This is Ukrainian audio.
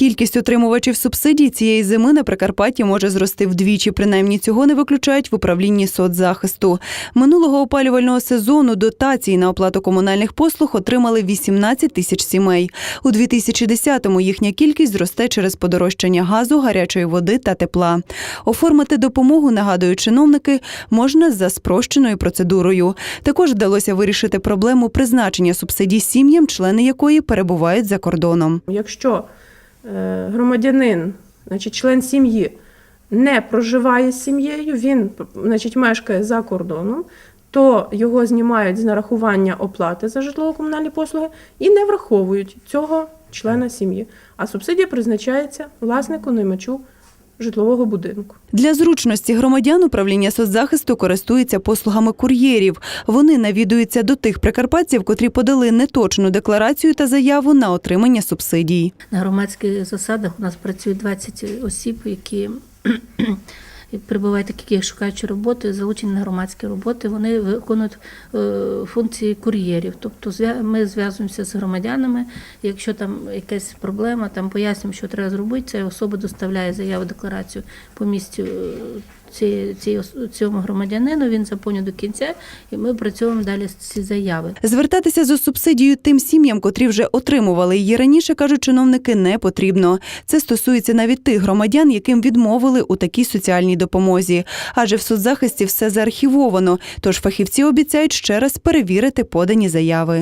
Кількість отримувачів субсидій цієї зими на Прикарпатті може зрости вдвічі. Принаймні цього не виключають в управлінні соцзахисту. Минулого опалювального сезону дотації на оплату комунальних послуг отримали 18 тисяч сімей. У 2010-му їхня кількість зросте через подорожчання газу, гарячої води та тепла. Оформити допомогу, нагадують чиновники, можна за спрощеною процедурою. Також вдалося вирішити проблему призначення субсидій сім'ям, члени якої перебувають за кордоном. Якщо громадянин, значить, член сім'ї не проживає з сім'єю, він значить, мешкає за кордоном, то його знімають з нарахування оплати за житлово-комунальні послуги і не враховують цього члена сім'ї. А субсидія призначається власнику наймачу житлового будинку. Для зручності громадян управління соцзахисту користується послугами кур'єрів. Вони навідуються до тих прикарпатців, котрі подали неточну декларацію та заяву на отримання субсидій. На громадських засадах у нас працює 20 осіб, які прибувають такі, які шукаючи роботи, залучені на громадські роботи. Вони виконують е, функції кур'єрів. Тобто ми зв'язуємося з громадянами. Якщо там якась проблема, там пояснюємо, що треба зробити. Ця особа доставляє заяву декларацію по місцю. Ці цьому громадянину він заповнює до кінця, і ми працюємо далі з ці заяви. Звертатися за субсидією тим сім'ям, котрі вже отримували її раніше, кажуть чиновники, не потрібно. Це стосується навіть тих громадян, яким відмовили у такій соціальній допомозі. Адже в соцзахисті все заархівовано. Тож фахівці обіцяють ще раз перевірити подані заяви.